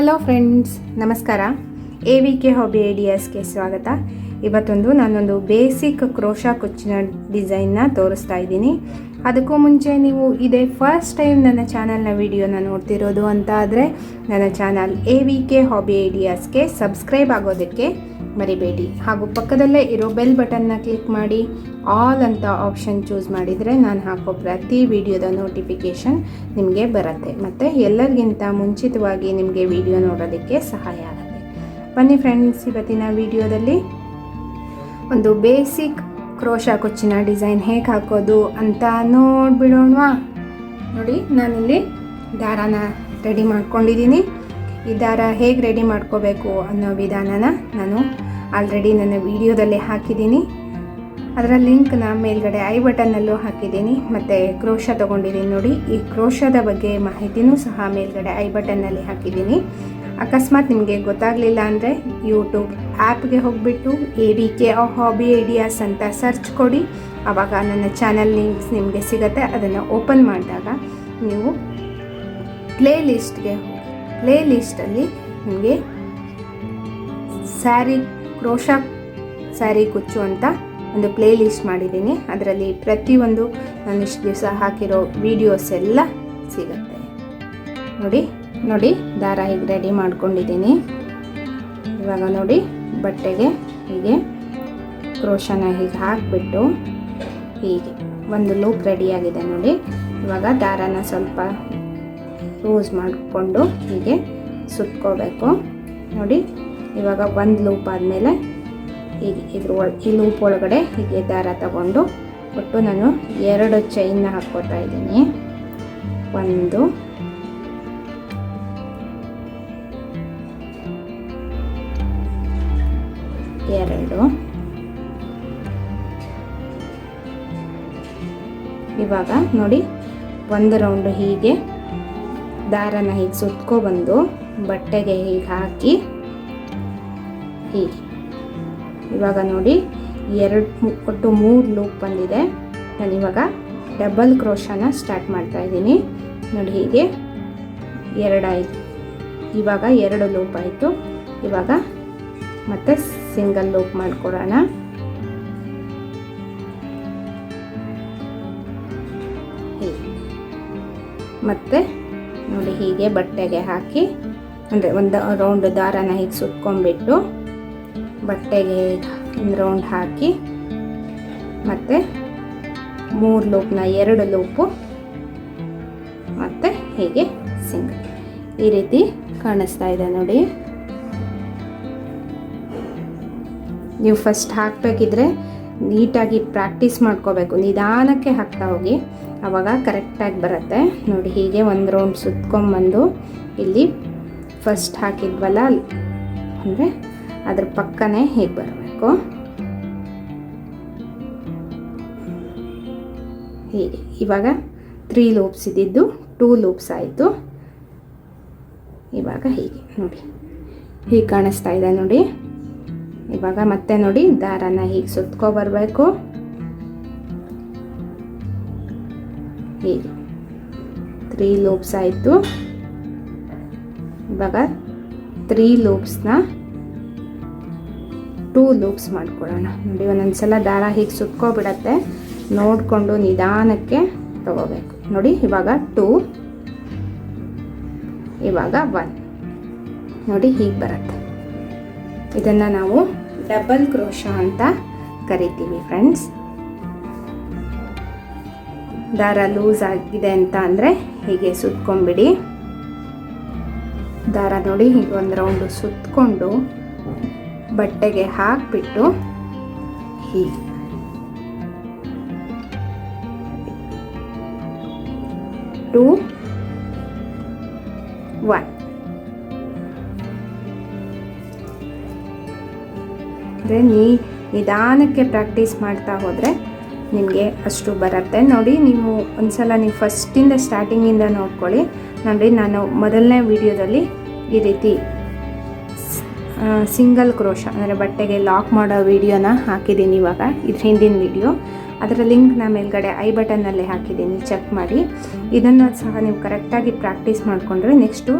Hello friends ನಮಸ್ಕಾರ. A V K hobby ಐಡಿಯಾಸ್ಗೆ ಸ್ವಾಗತ. ಇವತ್ತೊಂದು ನಾನೊಂದು ಬೇಸಿಕ್ ಕ್ರೋಶಾ ಕುಚ್ಚಿನ ಡಿಸೈನ್ನ ತೋರಿಸ್ತಾ ಇದ್ದೀನಿ. ಅದಕ್ಕೂ ಮುಂಚೆ ನೀವು ಇದೇ ಫಸ್ಟ್ ಟೈಮ್ ನನ್ನ ಚಾನಲ್ನ ವಿಡಿಯೋನ ನೋಡ್ತಿರೋದು ಅಂತ ಆದರೆ, ನನ್ನ channel A V K hobby ಐಡಿಯಾಸ್ಗೆ subscribe ಆಗೋದಕ್ಕೆ ಮರಿಬೇಡಿ. ಹಾಗೂ ಪಕ್ಕದಲ್ಲೇ ಇರೋ ಬೆಲ್ ಬಟನ್ನ ಕ್ಲಿಕ್ ಮಾಡಿ. ಆಲ್ ಅಂತ ಆಪ್ಷನ್ ಚೂಸ್ ಮಾಡಿದರೆ ನಾನು ಹಾಕೋ ಪ್ರತಿ ವಿಡಿಯೋದ ನೋಟಿಫಿಕೇಷನ್ ನಿಮಗೆ ಬರುತ್ತೆ. ಮತ್ತು ಎಲ್ಲರಿಗಿಂತ ಮುಂಚಿತವಾಗಿ ನಿಮಗೆ ವಿಡಿಯೋ ನೋಡೋದಕ್ಕೆ ಸಹಾಯ ಆಗುತ್ತೆ. ಬನ್ನಿ ಫ್ರೆಂಡ್ಸ್, ಇವತ್ತಿನ ವಿಡಿಯೋದಲ್ಲಿ ಒಂದು ಬೇಸಿಕ್ ಕ್ರೋಶ ಕೊಚ್ಚಿನ ಡಿಸೈನ್ ಹೇಗೆ ಹಾಕೋದು ಅಂತ ನೋಡ್ಬಿಡೋಣವಾ? ನೋಡಿ, ನಾನಿಲ್ಲಿ ದಾರಾನ ರೆಡಿ ಮಾಡ್ಕೊಂಡಿದ್ದೀನಿ. ಈ ದಾರ ಹೇಗೆ ರೆಡಿ ಮಾಡ್ಕೋಬೇಕು ಅನ್ನೋ ವಿಧಾನನ ನಾನು ಆಲ್ರೆಡಿ ನನ್ನ ವಿಡಿಯೋದಲ್ಲಿ ಹಾಕಿದ್ದೀನಿ. ಅದರ ಲಿಂಕ್ನ ಮೇಲ್ಗಡೆ ಐ ಬಟನ್ನಲ್ಲೂ ಹಾಕಿದ್ದೀನಿ. ಮತ್ತು ಕ್ರೋಶ ತೊಗೊಂಡಿದ್ದೀನಿ ನೋಡಿ. ಈ ಕ್ರೋಶದ ಬಗ್ಗೆ ಮಾಹಿತಿನೂ ಸಹ ಮೇಲ್ಗಡೆ ಐ ಬಟನ್ನಲ್ಲಿ ಹಾಕಿದ್ದೀನಿ. ಅಕಸ್ಮಾತ್ ನಿಮಗೆ ಗೊತ್ತಾಗಲಿಲ್ಲ ಅಂದರೆ ಯೂಟ್ಯೂಬ್ ಆ್ಯಪ್ಗೆ ಹೋಗಿಬಿಟ್ಟು A B K hobby ideas ಅಂತ ಸರ್ಚ್ ಕೊಡಿ. ಆವಾಗ ನನ್ನ ಚಾನಲ್ ಲಿಂಕ್ಸ್ ನಿಮಗೆ ಸಿಗುತ್ತೆ. ಅದನ್ನು ಓಪನ್ ಮಾಡಿದಾಗ ನೀವು ಪ್ಲೇ ಲಿಸ್ಟ್ಗೆ ಹೋಗಿ. ಪ್ಲೇ ಲಿಸ್ಟಲ್ಲಿ ನಿಮಗೆ ಸ್ಯಾರಿ ಕ್ರೋಶಾ ಸ್ಯಾರಿ ಕುಚ್ಚು ಅಂತ ಒಂದು ಪ್ಲೇ ಲಿಸ್ಟ್ ಮಾಡಿದ್ದೀನಿ. ಅದರಲ್ಲಿ ಪ್ರತಿಯೊಂದು ನಾನು ಇಷ್ಟು ದಿವಸ ಹಾಕಿರೋ ವೀಡಿಯೋಸ್ ಎಲ್ಲ ಸಿಗುತ್ತೆ. ನೋಡಿ ನೋಡಿ, ದಾರ ಹೀಗೆ ರೆಡಿ ಮಾಡ್ಕೊಂಡಿದ್ದೀನಿ. ಇವಾಗ ನೋಡಿ, ಬಟ್ಟೆಗೆ ಹೀಗೆ ಕ್ರೋಶನ ಹೀಗೆ ಹಾಕಿಬಿಟ್ಟು ಹೀಗೆ ಒಂದು ಲೂಪ್ ರೆಡಿಯಾಗಿದೆ ನೋಡಿ. ಇವಾಗ ದಾರನ ಸ್ವಲ್ಪ ಲೂಸ್ ಮಾಡಿಕೊಂಡು ಹೀಗೆ ಸುತ್ಕೋಬೇಕು. ನೋಡಿ ಇವಾಗ ಒಂದು ಲೂಪ್ ಆದಮೇಲೆ ಈಗ ಇದ್ರ ಒಳ, ಈ ಲೂಪ್ ಒಳಗಡೆ ಹೀಗೆ ದಾರ ತಗೊಂಡು ಒಟ್ಟು ನಾನು ಎರಡು ಚೈನ್ನ ಹಾಕ್ಕೋತಾ ಇದ್ದೀನಿ. ಒಂದು, ಎರಡು. ಇವಾಗ ನೋಡಿ ಒಂದು ರೌಂಡು ಹೀಗೆ ದಾರನ ಹೀಗೆ ಸುತ್ಕೊಬಂದು ಬಟ್ಟೆಗೆ ಹೀಗೆ ಹಾಕಿ ಹೀಗೆ ಇವಾಗ ನೋಡಿ, ಎರಡು ಒಟ್ಟು ಮೂರು ಲೂಪ್ ಬಂದಿದೆ. ನಾನು ಇವಾಗ ಡಬಲ್ ಕ್ರೋಶನ ಸ್ಟಾರ್ಟ್ ಮಾಡ್ತಾ ಇದ್ದೀನಿ. ನೋಡಿ ಹೀಗೆ, ಎರಡಾಯಿತು. ಇವಾಗ ಎರಡು ಲೂಪ್ ಆಯಿತು. ಇವಾಗ ಮತ್ತೆ ಸಿಂಗಲ್ ಲೂಪ್ ಮಾಡಿಕೊಡೋಣ. ಮತ್ತೆ ಮತ್ತು ನೋಡಿ ಹೀಗೆ ಬಟ್ಟೆಗೆ ಹಾಕಿ, ಅಂದರೆ ಒಂದು ರೌಂಡ್ ದಾರನ ಹೀಗೆ ಸುತ್ಕೊಂಡ್ಬಿಟ್ಟು ಬಟ್ಟೆಗೆ ರೌಂಡ್ ಹಾಕಿ, ಮತ್ತು ಮೂರು ಲೋಪ್ನ ಎರಡು ಲೋಪು, ಮತ್ತು ಹೀಗೆ ಸಿಂಗ್ ಈ ರೀತಿ ಕಾಣಿಸ್ತಾ ಇದೆ ನೋಡಿ. ನೀವು ಫಸ್ಟ್ ಹಾಕಬೇಕಿದ್ರೆ ನೀಟಾಗಿ ಪ್ರಾಕ್ಟೀಸ್ ಮಾಡ್ಕೋಬೇಕು. ನಿಧಾನಕ್ಕೆ ಹಾಕ್ತಾ ಹೋಗಿ. ಆವಾಗ ಕರೆಕ್ಟಾಗಿ ಬರುತ್ತೆ. ನೋಡಿ, ಹೀಗೆ ಒಂದು ರೌಂಡ್ ಸುತ್ಕೊಂಬಂದು ಇಲ್ಲಿ ಫಸ್ಟ್ ಹಾಕಿದ್ವಲ್ಲ, ಅಂದರೆ ಅದ್ರ ಪಕ್ಕನೆ ಹೀಗೆ ಬರಬೇಕು. ಹೀಗೆ ಇವಾಗ ತ್ರೀ ಲೂಪ್ಸ್ ಇದ್ದಿದ್ದು ಟೂ ಲೂಪ್ಸ್ ಆಯಿತು. ಇವಾಗ ಹೀಗೆ, ನೋಡಿ. ಹೀಗೆ ಕಾಣಿಸ್ತಾ ಇದೆ ನೋಡಿ. ಇವಾಗ ಮತ್ತೆ ನೋಡಿ, ದಾರನ ಹೀಗೆ ಸುತ್ಕೊ ಬರಬೇಕು. ಹೀಗೆ. ತ್ರೀ ಲೂಪ್ಸ್ ಆಯಿತು. ಇವಾಗ ತ್ರೀ ಲೂಪ್ಸ್ನ ಟೂ ಲೂಪ್ಸ್ ಮಾಡ್ಕೊಳ್ಳೋಣ. ನೋಡಿ, ಒಂದೊಂದ್ಸಲ ದಾರ ಹೀಗೆ ಸುತ್ಕೊಬಿಡತ್ತೆ. ನೋಡಿಕೊಂಡು ನಿಧಾನಕ್ಕೆ ತಗೋಬೇಕು. ನೋಡಿ, ಇವಾಗ ಟೂ, ಇವಾಗ ಒನ್. ನೋಡಿ, ಹೀಗೆ ಬರುತ್ತೆ. ಇದನ್ನು ನಾವು ಡಬಲ್ ಕ್ರೋಶ ಅಂತ ಕರಿತೀವಿ ಫ್ರೆಂಡ್ಸ್. ದಾರ ಲೂಸ್ ಆಗಿದೆ ಅಂತ ಅಂದರೆ ಹೀಗೆ ಸುತ್ಕೊಂಡ್ಬಿಡಿ. ದಾರ ನೋಡಿ, ಹೀಗೆ ಒಂದು ರೌಂಡು ಸುತ್ತಕೊಂಡು ಬಟ್ಟೆಗೆ ಹಾಕಿಬಿಟ್ಟು ಹೀಗೆ. ಟೂ ಒನ್ ಅಂದರೆ ನೀ ನಿಧಾನಕ್ಕೆ ಪ್ರಾಕ್ಟೀಸ್ ಮಾಡ್ತಾ ಹೋದರೆ ನಿಮಗೆ ಅಷ್ಟು ಬರುತ್ತೆ. ನೋಡಿ, ನೀವು ಒಂದ್ಸಲ ನೀವು ಫಸ್ಟಿಂದ ಸ್ಟಾರ್ಟಿಂಗಿಂದ ನೋಡ್ಕೊಳ್ಳಿ. ನೋಡಿ ನಾನು ಮೊದಲನೇ ವಿಡಿಯೋದಲ್ಲಿ ಈ ರೀತಿ ಸಿಂಗಲ್ ಕ್ರೋಶ, ಅಂದರೆ ಬಟ್ಟೆಗೆ ಲಾಕ್ ಮಾಡೋ ವಿಡಿಯೋನ ಹಾಕಿದ್ದೀನಿ ಇವಾಗ. ಇದ್ರ ಹಿಂದಿನ ವಿಡಿಯೋ. ಅದರ ಲಿಂಕ್ ಲಿಂಕ್ನ ಮೇಲ್ಗಡೆ ಐ ಬಟನ್ನಲ್ಲಿ ಹಾಕಿದ್ದೀನಿ, ಚೆಕ್ ಮಾಡಿ. ಇದನ್ನು ಸಹ ನೀವು ಕರೆಕ್ಟಾಗಿ ಪ್ರಾಕ್ಟೀಸ್ ಮಾಡಿಕೊಂಡ್ರೆ ನೆಕ್ಸ್ಟು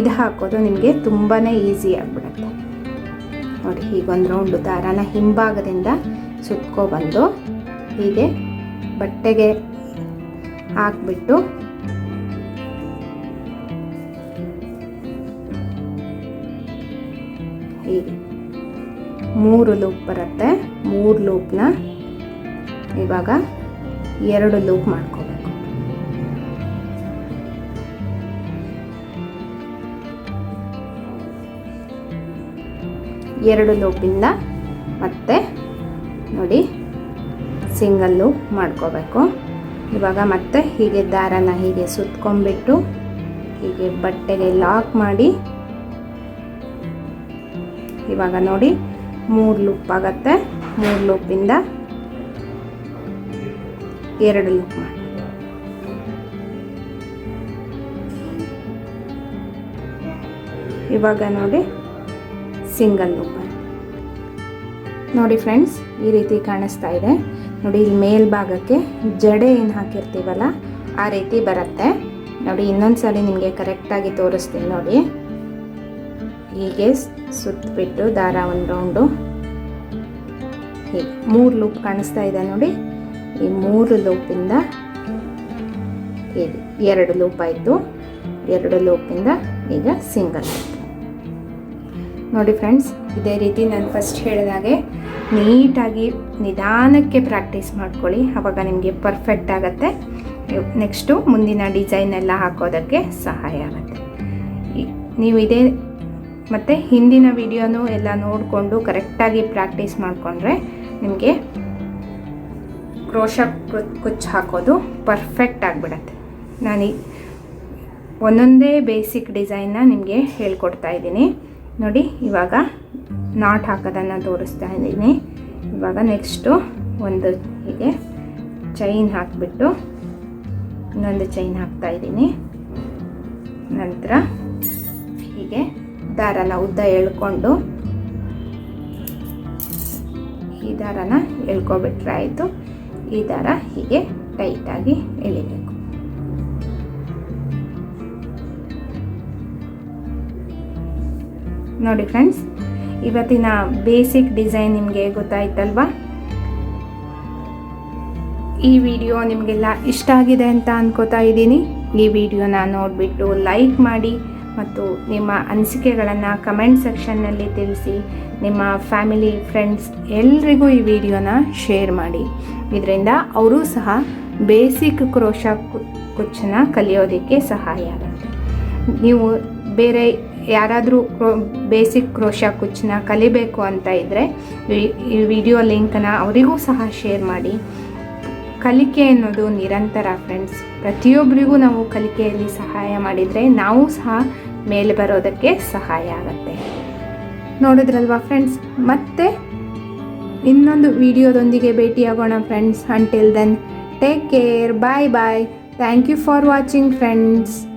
ಇದು ಹಾಕೋದು ನಿಮಗೆ ತುಂಬಾ ಈಸಿ ಆಗಿಬಿಡುತ್ತೆ. ನೋಡಿ, ಹೀಗೊಂದು ರೌಂಡು ದಾರಾನ ಹಿಂಭಾಗದಿಂದ ಸುತ್ಕೊಬಂದು ಹೀಗೆ ಬಟ್ಟೆಗೆ ಹಾಕ್ಬಿಟ್ಟು ಮೂರು ಲೂಪ್ ಬರುತ್ತೆ. ಮೂರು ಲೂಪ್ನ ಇವಾಗ ಎರಡು ಲೂಪ್ ಮಾಡ್ಕೋಬೇಕು. ಎರಡು ಲೂಪಿಂದ ಮತ್ತೆ ನೋಡಿ ಸಿಂಗಲ್ ಲೂಪ್ ಮಾಡ್ಕೋಬೇಕು. ಇವಾಗ ಮತ್ತೆ ಹೀಗೆ ದಾರನ ಹೀಗೆ ಸುತ್ಕೊಂಡ್ಬಿಟ್ಟು ಹೀಗೆ ಬಟ್ಟೆಗೆ ಲಾಕ್ ಮಾಡಿ ಇವಾಗ ನೋಡಿ, ಮೂರು ಲೂಪ್ ಆಗತ್ತೆ. ಮೂರು ಲೂಪಿಂದ ಎರಡು ಲೂಪ್ ಮಾಡಿ. ಇವಾಗ ನೋಡಿ ಸಿಂಗಲ್ ಲೂಪ್ ನೋಡಿ ಫ್ರೆಂಡ್ಸ್ ಈ ರೀತಿ ಕಾಣಿಸ್ತಾ ಇದೆ. ನೋಡಿ, ಇಲ್ಲಿ ಮೇಲ್ಭಾಗಕ್ಕೆ ಜಡೆ ಏನು ಹಾಕಿರ್ತೀವಲ್ಲ, ಆ ರೀತಿ ಬರುತ್ತೆ. ನೋಡಿ ಇನ್ನೊಂದು ಸಲ ನಿಮಗೆ ಕರೆಕ್ಟಾಗಿ ತೋರಿಸ್ತೀನಿ ನೋಡಿ. ಹೀಗೆ ಸುತ್ತಬಿಟ್ಟು ದಾರ ಒಂದು ರೌಂಡು. ಹೀಗೆ ಮೂರು ಲೂಪ್ ಕಾಣಿಸ್ತಾ ಇದೆ ನೋಡಿ. ಈ ಮೂರು ಲೂಪಿಂದ ಹೀಗೆ ಎರಡು ಲೂಪ್ ಆಯಿತು. ಎರಡು ಲೂಪಿಂದ ಈಗ ಸಿಂಗಲ್ ನೋಡಿ ಫ್ರೆಂಡ್ಸ್, ಇದೇ ರೀತಿ ನಾನು ಫಸ್ಟ್ ಹೇಳಿದಾಗೆ ನೀಟಾಗಿ ನಿಧಾನಕ್ಕೆ ಪ್ರಾಕ್ಟೀಸ್ ಮಾಡ್ಕೊಳ್ಳಿ. ಆವಾಗ ನಿಮಗೆ ಪರ್ಫೆಕ್ಟ್ ಆಗುತ್ತೆ. ನೆಕ್ಸ್ಟು ಮುಂದಿನ ಡಿಸೈನ್ ಎಲ್ಲ ಹಾಕೋದಕ್ಕೆ ಸಹಾಯ ಆಗುತ್ತೆ. ನೀವು ಇದೇ ಮತ್ತು ಹಿಂದಿನ ವಿಡಿಯೋನು ಎಲ್ಲ ನೋಡಿಕೊಂಡು ಕರೆಕ್ಟಾಗಿ ಪ್ರಾಕ್ಟೀಸ್ ಮಾಡಿಕೊಂಡ್ರೆ ನಿಮಗೆ ಕ್ರೋಶ ಕುಚ್ಚು ಹಾಕೋದು ಪರ್ಫೆಕ್ಟ್ ಆಗಿಬಿಡತ್ತೆ. ನಾನು ಒಂದೊಂದೇ ಬೇಸಿಕ್ ಡಿಸೈನ್ನ ನಿಮಗೆ ಹೇಳ್ಕೊಡ್ತಾ ಇದ್ದೀನಿ. ನೋಡಿ, ಇವಾಗ ನಾಟ್ ಹಾಕೋದನ್ನು ತೋರಿಸ್ತಾ ಇದ್ದೀನಿ. ಇವಾಗ ನೆಕ್ಸ್ಟು ಒಂದು ಹೀಗೆ ಚೈನ್ ಹಾಕಿಬಿಟ್ಟು ಇನ್ನೊಂದು ಚೈನ್ ಹಾಕ್ತಾ ಇದ್ದೀನಿ. ನಂತರ ಹೀಗೆ ದಾರನ ಉದ್ದ ಎಳ್ಕೊಂಡು ಈ ದಾರನ ಎಳ್ಕೊಬಿಟ್ರೆ ಆಯಿತು. ಈ ದಾರ ಹೀಗೆ ಟೈಟಾಗಿ ಎಳಿಬೇಕು. ನೋಡಿ ಫ್ರೆಂಡ್ಸ್ ಇವತ್ತಿನ ಬೇಸಿಕ್ ಡಿಸೈನ್ ನಿಮಗೆ ಗೊತ್ತಾಯ್ತಲ್ವಾ? ಈ ವಿಡಿಯೋ ನಿಮಗೆಲ್ಲ ಇಷ್ಟ ಆಗಿದೆ ಅಂತ ಅನ್ಕೋತಾ ಇದ್ದೀನಿ. ಈ ವಿಡಿಯೋನ ನೋಡಿಬಿಟ್ಟು ಲೈಕ್ ಮಾಡಿ. ಮತ್ತು ನಿಮ್ಮ ಅನಿಸಿಕೆಗಳನ್ನು ಕಮೆಂಟ್ ಸೆಕ್ಷನ್ನಲ್ಲಿ ತಿಳಿಸಿ ನಿಮ್ಮ ಫ್ಯಾಮಿಲಿ ಫ್ರೆಂಡ್ಸ್ ಎಲ್ರಿಗೂ ಈ ವಿಡಿಯೋನ ಶೇರ್ ಮಾಡಿ. ಇದರಿಂದ ಅವರೂ ಸಹ ಬೇಸಿಕ್ ಕ್ರೋಶ ಕುಚ್ಚನ್ನ ಕಲಿಯೋದಕ್ಕೆ ಸಹಾಯ ಆಗುತ್ತೆ. ನೀವು ಬೇರೆ ಯಾರಾದರೂ ಕ್ರೋ ಬೇಸಿಕ್ ಕ್ರೋಶ ಕುಚ್ಚನ್ನ ಕಲಿಬೇಕು ಅಂತ ಇದ್ದರೆ ಈ ವಿಡಿಯೋ ಲಿಂಕನ್ನು ಅವರಿಗೂ ಸಹ ಶೇರ್ ಮಾಡಿ. ಕಲಿಕೆ ಅನ್ನೋದು ನಿರಂತರ ಫ್ರೆಂಡ್ಸ್ ಪ್ರತಿಯೊಬ್ಬರಿಗೂ ನಾವು ಕಲಿಕೆಯಲ್ಲಿ ಸಹಾಯ ಮಾಡಿದರೆ ನಾವು ಸಹ ಮೇಲೆ ಬರೋದಕ್ಕೆ ಸಹಾಯ ಆಗುತ್ತೆ. ನೋಡಿದ್ರಲ್ವಾ ಫ್ರೆಂಡ್ಸ್ ಮತ್ತೆ ಇನ್ನೊಂದು ವಿಡಿಯೋದೊಂದಿಗೆ ಭೇಟಿಯಾಗೋಣ friends until then take care bye bye thank you for watching friends